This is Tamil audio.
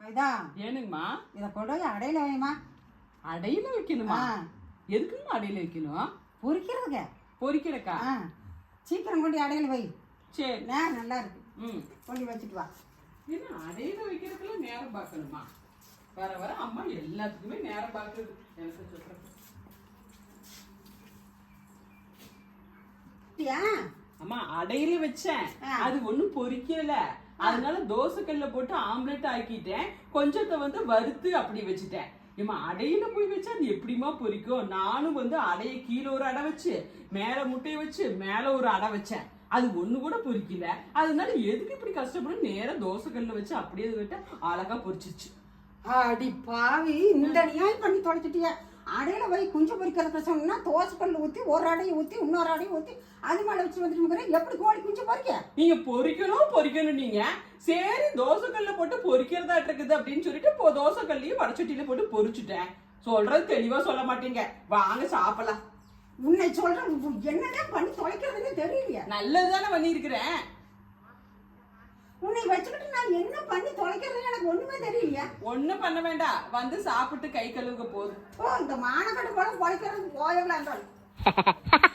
இதா ஏனுங்கம்மா இதை கொண்டு போய் அடையில வைமா. அடையில வைக்கணுமா? ஆ. எதுக்குங்கம்மா அடையில வைக்கணும்? பொரிக்கிறதுக்கு பொரிக்கிறக்கா ஆ. சீக்கிரம் கொண்டு அடையில வை. சரி. நேரம் நல்லா இருக்கு. ம். கொண்டு வச்சுட்டு வா. என்ன அடையில வைக்கிறதுக்குலாம் நேரம் பார்க்கணுமா? வர வர அம்மா எல்லாத்துக்குமே நேரம் பார்க்குது. எனக்கு அப்படியா? அம்மா அடையில வச்சேன். ஆ. அது ஒண்ணும் பொரிக்கல அதனால தோசைக்கல்ல போட்டு ஆம்லெட் ஆக்கிட்டேன். கொஞ்சத்தை வந்து வறுத்து அப்படி வச்சுட்டேன். இம்மா அடையில போய் வச்சா அது எப்படிம்மா பொரிக்கும் நானும் வந்து அடைய கீழே ஒரு அடை வச்சு மேல முட்டையை வச்சு மேல ஒரு அடை வச்சேன். அது ஒண்ணு கூட பொறிக்கல. அதனால எதுக்கு இப்படி கஷ்டப்படும் நேரம் தோசைக்கல்ல வச்சு அப்படியே விட்டு அழகா பொரிச்சிச்சு அடி பாவி இந்த நியாயம் பண்ணி தொலைச்சிட்டியா. அடையில வை குஞ்சு பொரிக்கிறத சொன்னா தோசைக்கல் ஊற்றி ஒரு அடையை ஊற்றி இன்னொரு அடையை ஊற்றி அது மேலே வச்சு வந்துட்டு எப்படி கோழி குஞ்சு பொரிக்க நீங்க பொரிக்கணும் பொரிக்கணும் நீங்க சரி தோசைக்கல்ல போட்டு பொரிக்கிறதா இருக்குது அப்படின்னு சொல்லிட்டு இப்போ தோசைக்கல்லையும் வடச்சட்டியில போட்டு பொரிச்சுட்டேன் சொல்றது தெளிவா சொல்ல மாட்டீங்க. வாங்க சாப்பிடலாம். உன்னை சொல்றேன் என்னதான் பண்ணி தொலைக்கிறதுன்னு தெரியலையா. நல்லதுதானே பண்ணியிருக்கிறேன். உன்னை வச்சுக்கிட்டு நான் என்ன பண்ணி தொலைக்கிறதுன்னு எனக்கு ஒண்ணுமே தெரியலையா. ஒண்ணும் பண்ண வேண்டாம். வந்து சாப்பிட்டு கை கழுவுக போதும். ஓ இந்த மானக்கட்டு போல பொழைக்கிறது போயவில்லை